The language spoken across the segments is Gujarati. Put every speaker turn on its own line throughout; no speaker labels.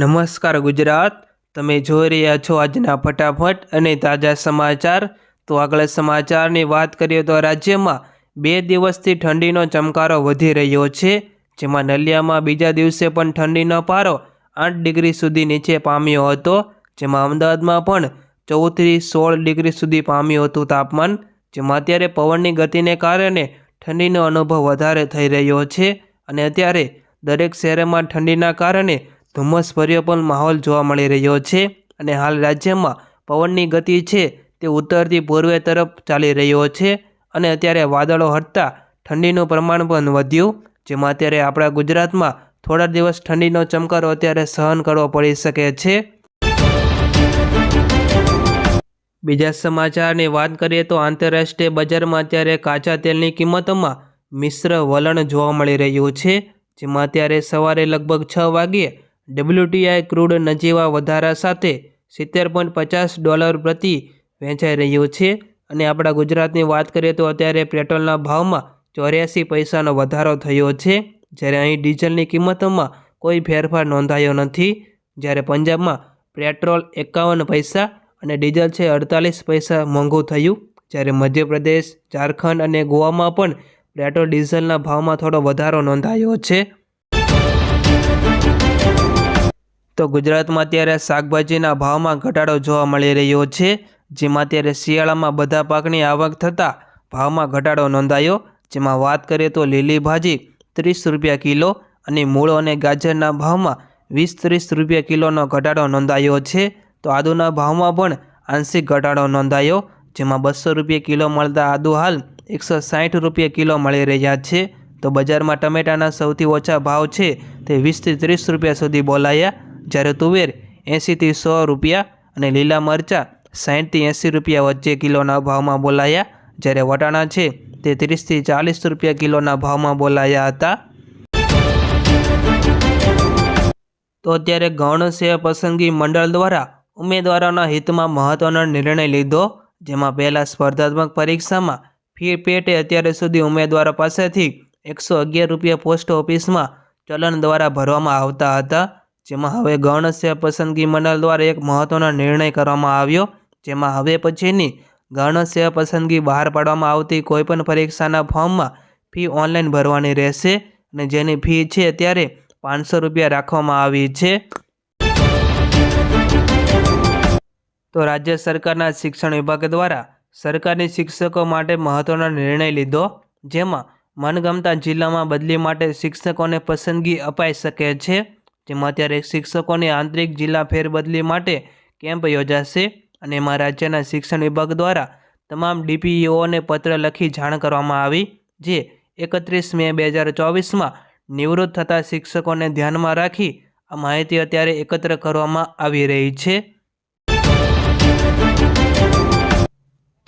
નમસ્કાર ગુજરાત તમે જોઈ રહ્યા છો આજના ફટાફટ અને તાજા સમાચાર તો આગળ સમાચારની વાત કરીએ તો રાજ્યમાં બે દિવસથી ઠંડીનો ચમકારો વધી રહ્યો છે જેમાં નલિયામાં બીજા દિવસે પણ ઠંડીનો પારો આઠ ડિગ્રી સુધી નીચે પામ્યો હતો જેમાં અમદાવાદમાં પણ ચૌદથી સોળ ડિગ્રી સુધી પામ્યું હતું તાપમાન જેમાં અત્યારે પવનની ગતિને કારણે ઠંડીનો અનુભવ વધારે થઈ રહ્યો છે અને અત્યારે દરેક શહેરમાં ઠંડીના કારણે ધુમ્મસભર્યો પણ માહોલ જોવા મળી રહ્યો છે અને હાલ રાજ્યમાં પવનની ગતિ છે તે ઉત્તરથી પૂર્વે તરફ ચાલી રહ્યો છે અને અત્યારે વાદળો હટતા ઠંડીનું પ્રમાણ પણ વધ્યું જેમાં અત્યારે આપણા ગુજરાતમાં થોડા દિવસ ઠંડીનો ચમકારો અત્યારે સહન કરવો પડી શકે છે બીજા સમાચારની વાત કરીએ તો આંતરરાષ્ટ્રીય બજારમાં અત્યારે કાચા તેલની કિંમતોમાં મિશ્ર વલણ જોવા મળી રહ્યું છે જેમાં અત્યારે સવારે લગભગ છ વાગ્યે ડબલ્યુટીઆઈ ક્રૂડ નજીવા વધારા સાથે સિત્તેર પોઈન્ટ પચાસ ડોલર પ્રતિ વેચાઈ રહ્યું છે અને આપણા ગુજરાતની વાત કરીએ તો અત્યારે પેટ્રોલના ભાવમાં ચોર્યાસી પૈસાનો વધારો થયો છે જ્યારે અહીં ડીઝલની કિંમતોમાં કોઈ ફેરફાર નોંધાયો નથી જ્યારે પંજાબમાં પેટ્રોલ એકાવન પૈસા અને ડીઝલ છે અડતાલીસ પૈસા મોંઘું થયું જ્યારે મધ્યપ્રદેશ ઝારખંડ અને ગોવામાં પણ પેટ્રોલ ડીઝલના ભાવમાં થોડો વધારો નોંધાયો છે તો ગુજરાતમાં અત્યારે શાકભાજીના ભાવમાં ઘટાડો જોવા મળી રહ્યો છે જેમાં અત્યારે શિયાળામાં બધા પાકની આવક થતાં ભાવમાં ઘટાડો નોંધાયો જેમાં વાત કરીએ તો લીલી ભાજી ત્રીસ રૂપિયા કિલો અને મૂળો અને ગાજરના ભાવમાં વીસ ત્રીસ રૂપિયા કિલોનો ઘટાડો નોંધાયો છે તો આદુના ભાવમાં પણ આંશિક ઘટાડો નોંધાયો જેમાં બસો રૂપિયા કિલો મળતા આદુ હાલ એકસો સાઠ રૂપિયા કિલો મળી રહ્યા છે તો બજારમાં ટમેટાના સૌથી ઓછા ભાવ છે તે વીસથી ત્રીસ રૂપિયા સુધી બોલાયા જ્યારે તુવેર એંશીથી સો રૂપિયા અને લીલા મરચાં સાહીઠથી એંસી રૂપિયા વચ્ચે કિલોના ભાવમાં બોલાયા જ્યારે વટાણા છે તે ત્રીસથી ચાલીસ રૂપિયા કિલોના ભાવમાં બોલાયા હતા તો અત્યારે ગૌણ સેવા પસંદગી મંડળ દ્વારા ઉમેદવારોના હિતમાં મહત્વનો નિર્ણય લીધો જેમાં પહેલાં સ્પર્ધાત્મક પરીક્ષામાં ફી પેટે અત્યારે સુધી ઉમેદવારો પાસેથી એકસો અગિયાર રૂપિયા પોસ્ટ ઓફિસમાં ચલણ દ્વારા ભરવામાં આવતા હતા જેમાં હવે ગૌણસ્ય પસંદગી મંડળ દ્વારા એક મહત્વનો નિર્ણય કરવામાં આવ્યો જેમાં હવે પછીની ગૌણસ્ય પસંદગી બહાર પાડવામાં આવતી કોઈપણ પરીક્ષાના ફોર્મમાં ફી ઓનલાઈન ભરવાની રહેશે અને જેની ફી છે ત્યારે પાંચસો રૂપિયા રાખવામાં આવી છે તો રાજ્ય સરકારના શિક્ષણ વિભાગ દ્વારા સરકારની શિક્ષકો માટે મહત્વનો નિર્ણય લીધો જેમાં મનગમતા જિલ્લામાં બદલી માટે શિક્ષકોને પસંદગી અપાઈ શકે છે જેમાં અત્યારે શિક્ષકોની આંતરિક જિલ્લા ફેરબદલી માટે કેમ્પ યોજાશે અને એમાં રાજ્યના શિક્ષણ વિભાગ દ્વારા તમામ ડીપીઓને પત્ર લખી જાણ કરવામાં આવી જે એકત્રીસ મે બે હજાર ચોવીસમાં નિવૃત્ત થતા શિક્ષકોને ધ્યાનમાં રાખી આ માહિતી અત્યારે એકત્ર કરવામાં આવી રહી છે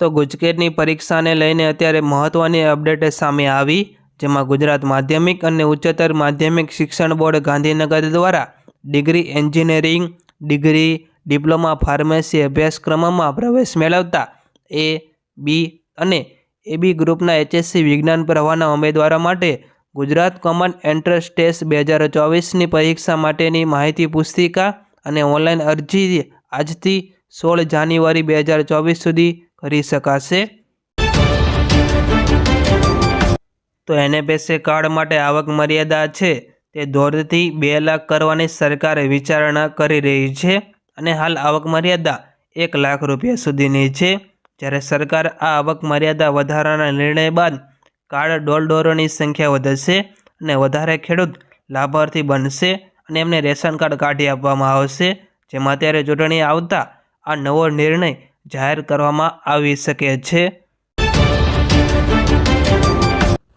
તો ગુજકેટની પરીક્ષાને લઈને અત્યારે મહત્ત્વની અપડેટ સામે આવી જેમાં ગુજરાત માધ્યમિક અને ઉચ્ચતર માધ્યમિક શિક્ષણ બોર્ડ ગાંધીનગર દ્વારા degree engineering degree diploma pharmacy અભ્યાસક્રમોમાં પ્રવેશ મેળવતા એ બી અને એબી ગ્રુપના એચએસસી વિજ્ઞાન પ્રવાહના ઉમેદવારો માટે ગુજરાત કોમન એન્ટ્રન્સ ટેસ્ટ બે હજાર ચોવીસની પરીક્ષા માટેની માહિતી પુસ્તિકા અને ઓનલાઈન અરજી આજથી સોળ જાન્યુઆરી બે હજાર ચોવીસ સુધી કરી શકાશે તો એનએપીએસએ કાર્ડ માટે આવક મર્યાદા છે તે દોઢથી બે લાખ કરવાની સરકારે વિચારણા કરી રહી છે અને હાલ આવક મર્યાદા એક લાખ રૂપિયા સુધીની છે જ્યારે સરકાર આ આવક મર્યાદા વધારાના નિર્ણય બાદ કાર્ડ ડોલડોરોની સંખ્યા વધશે અને વધારે ખેડૂત લાભાર્થી બનશે અને એમને રેશન કાર્ડ કાઢી આપવામાં આવશે જેમાં અત્યારે ચૂંટણી આવતા આ નવો નિર્ણય જાહેર કરવામાં આવી શકે છે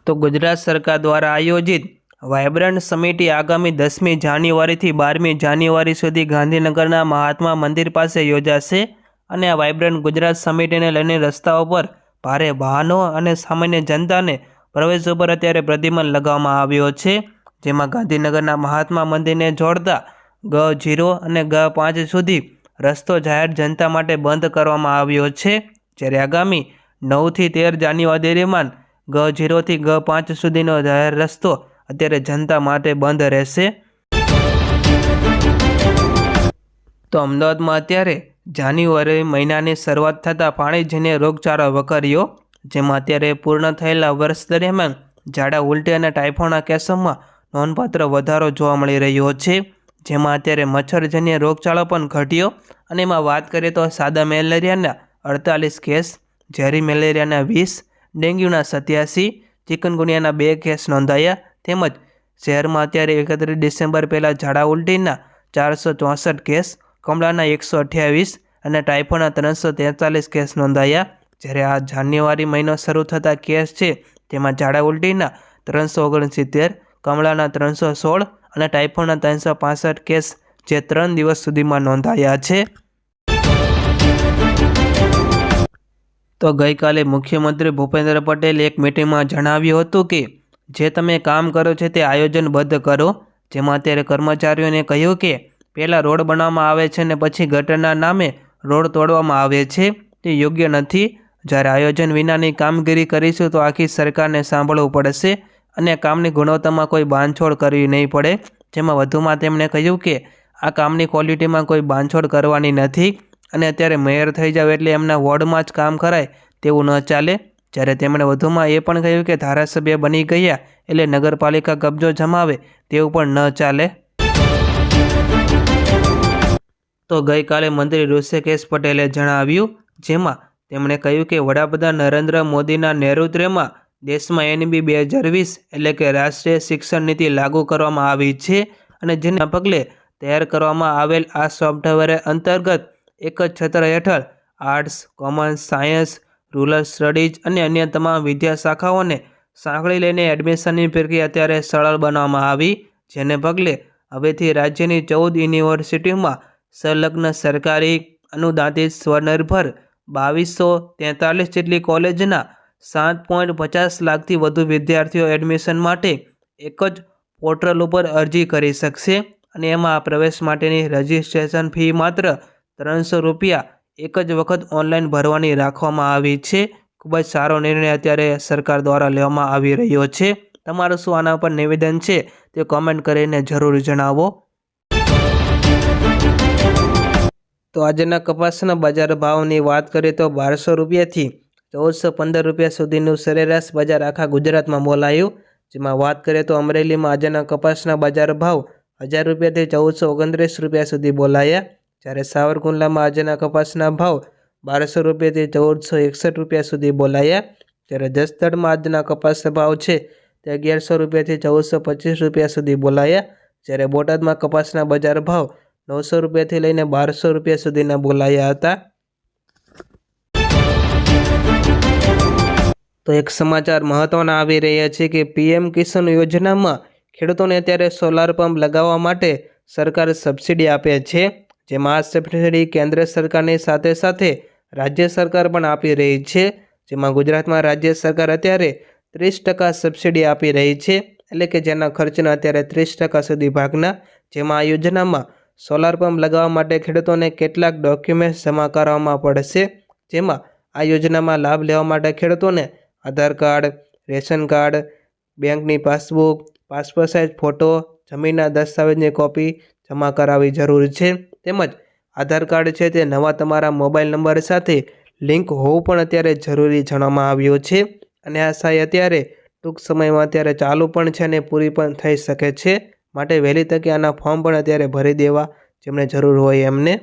તો ગુજરાત સરકાર દ્વારા આયોજિત વાયબ્રન્ટ સમિટી આગામી દસમી જાન્યુઆરીથી બારમી જાન્યુઆરી સુધી ગાંધીનગરના મહાત્મા મંદિર પાસે યોજાશે અને આ વાયબ્રન્ટ ગુજરાત સમિટીને લઈને રસ્તાઓ પર ભારે વાહનો અને સામાન્ય જનતાને પ્રવેશ ઉપર અત્યારે પ્રતિબંધ લગાવવામાં આવ્યો છે જેમાં ગાંધીનગરના મહાત્મા મંદિરને જોડતા ગ જીરો અને ગ પાંચ સુધી રસ્તો જાહેર જનતા માટે બંધ કરવામાં આવ્યો છે જ્યારે આગામી નવથી તેર જાન્યુઆરી દરમિયાન ગ ઝીરોથી ગ પાંચ સુધીનો જાહેર રસ્તો અત્યારે જનતા માટે બંધ રહેશે તો અમદાવાદમાં અત્યારે જાન્યુઆરી મહિનાની શરૂઆત થતાં પાણીજીને રોગચાળો વકર્યો જેમાં અત્યારે પૂર્ણ થયેલા વર્ષ દરમિયાન ઝાડા ઉલટી અને ટાઇફોડના કેસોમાં નોંધપાત્ર વધારો જોવા મળી રહ્યો છે જેમાં અત્યારે મચ્છરજન્ય રોગચાળો પણ ઘટ્યો અને એમાં વાત કરીએ તો સાદા મેલેરિયાના અડતાલીસ કેસ ઝેરી મેલેરિયાના વીસ ડેન્ગ્યુના સત્યાસી ચિકનગુનિયાના બે કેસ નોંધાયા તેમજ શહેરમાં અત્યારે એકત્રીસ ડિસેમ્બર પહેલાં ઝાડા ઉલટીના ચારસો ચોસઠ કેસ કમળાના એકસો અઠ્યાવીસ અને ટાઇફોના ત્રણસો તેતાલીસ કેસ નોંધાયા જ્યારે આ જાન્યુઆરી મહિનો શરૂ થતા કેસ છે તેમાં ઝાડા ઉલટીના ત્રણસો ઓગણસિત્તેર કમળાના ત્રણસો સોળ અને ટાઇફોના ત્રણસો પાસઠ કેસ જે ત્રણ દિવસ સુધીમાં નોંધાયા છે તો ગઈકાલે મુખ્યમંત્રી ભૂપેન્દ્ર પટેલે એક મીટિંગમાં જણાવ્યું હતું કે જે તમે કામ કરો છો તે આયોજનબદ્ધ કરો જેમાં અત્યારે કર્મચારીઓને કહ્યું કે પહેલાં રોડ બનાવવામાં આવે છે અને પછી ગટરના નામે રોડ તોડવામાં આવે છે તે યોગ્ય નથી જ્યારે આયોજન વિનાની કામગીરી કરીશું તો આખી સરકારને સાંભળવું પડશે અને કામની ગુણવત્તામાં કોઈ બાંધછોડ કરવી નહીં પડે જેમાં વધુમાં તેમણે કહ્યું કે આ કામની ક્વોલિટીમાં કોઈ બાંધછોડ કરવાની નથી અને અત્યારે મેયર થઈ જાવ એટલે એમના વોર્ડમાં જ કામ કરાય તેવું ન ચાલે જ્યારે તેમણે વધુમાં એ પણ કહ્યું કે ધારાસભ્ય બની ગયા એટલે નગરપાલિકા કબજો જમાવે તેવું પણ ન ચાલે તો ગઈકાલે મંત્રી ઋષિકેશ પટેલે જણાવ્યું જેમાં તેમણે કહ્યું કે વડાપ્રધાન નરેન્દ્ર મોદીના નેતૃત્વમાં દેશમાં એનબી બે હજાર વીસ એટલે કે રાષ્ટ્રીય શિક્ષણ નીતિ લાગુ કરવામાં આવી છે અને જેના પગલે તૈયાર કરવામાં આવેલ આ સોફ્ટવેર અંતર્ગત એક જ છત્ર હેઠળ arts commerce science rural studies અને અન્ય તમામ વિદ્યા શાખાઓને સાંકળી લઈને એડમિશનની પ્રક્રિયા અત્યારે સરળ બનાવવામાં આવી જેને પગલે હવેથી રાજ્યની ચૌદ યુનિવર્સિટીમાં સંલગ્ન સરકારી અનુદાનિત સ્વનિર્ભર બાવીસો તેતાલીસ જેટલી કોલેજના સાત પોઈન્ટ પચાસ લાખથી વધુ વિદ્યાર્થીઓ એડમિશન માટે એક જ પોર્ટલ ઉપર અરજી કરી શકશે અને એમાં પ્રવેશ માટેની રજિસ્ટ્રેશન ફી માત્ર ત્રણસો રૂપિયા એક જ વખત ઓનલાઈન ભરવાની રાખવામાં આવી છે ખૂબ જ સારો નિર્ણય અત્યારે સરકાર દ્વારા લેવામાં આવી રહ્યો છે તમારું શું આના પર નિવેદન છે તે કોમેન્ટ કરીને જરૂર જણાવો તો આજના કપાસના બજાર ભાવની વાત કરીએ તો બારસો રૂપિયાથી ચૌદસો પંદર રૂપિયા સુધીનું સરેરાશ બજાર આખા ગુજરાતમાં બોલાયું જેમાં વાત કરીએ તો અમરેલીમાં આજના કપાસના બજાર ભાવ હજાર રૂપિયાથી ચૌદસો ઓગણત્રીસ રૂપિયા સુધી બોલાયા જ્યારે સાવરકુંડલામાં આજના કપાસના ભાવ બારસો રૂપિયાથી ચૌદસો એકસઠ રૂપિયા સુધી બોલાયા જ્યારે જસદણમાં આજના કપાસના ભાવ છે તે અગિયારસો રૂપિયાથી ચૌદસો પચીસ રૂપિયા સુધી બોલાયા જ્યારે બોટાદમાં કપાસના બજાર ભાવ નવસો રૂપિયાથી લઈને બારસો રૂપિયા સુધીના બોલાયા હતા તો એક સમાચાર મહત્વના આવી રહ્યા છે કે પીએમ કિસાન યોજનામાં ખેડૂતોને અત્યારે સોલાર પંપ લગાવવા માટે સરકાર સબસિડી આપે છે જેમાં આ સબસિડી કેન્દ્ર સરકારની સાથે સાથે રાજ્ય સરકાર પણ આપી રહી છે જેમાં ગુજરાતમાં રાજ્ય સરકાર અત્યારે ત્રીસ ટકા સબસિડી આપી રહી છે એટલે કે જેના ખર્ચના અત્યારે ત્રીસ ટકા સુધી ભાગના જેમાં આ યોજનામાં સોલાર પંપ લગાવવા માટે ખેડૂતોને કેટલાક ડોક્યુમેન્ટ્સ જમા કરાવવામાં પડશે જેમાં આ યોજનામાં લાભ લેવા માટે ખેડૂતોને આધાર કાર્ડ રેશન કાર્ડ બેંકની પાસબુક પાસપોર્ટ સાઇઝ ફોટો જમીનના દસ્તાવેજની કોપી જમા કરાવવી જરૂર છે તેમજ આધાર કાર્ડ છે તે નવા તમારા મોબાઈલ નંબર સાથે લિંક હોવું પણ અત્યારે જરૂરી જણાવવામાં આવ્યું છે અને આ સહાય અત્યારે ટૂંક સમયમાં અત્યારે ચાલુ પણ છે અને પૂરી પણ થઈ શકે છે માટે વહેલી તકે આના ફોર્મ પણ અત્યારે ભરી દેવા જેમને જરૂર હોય એમને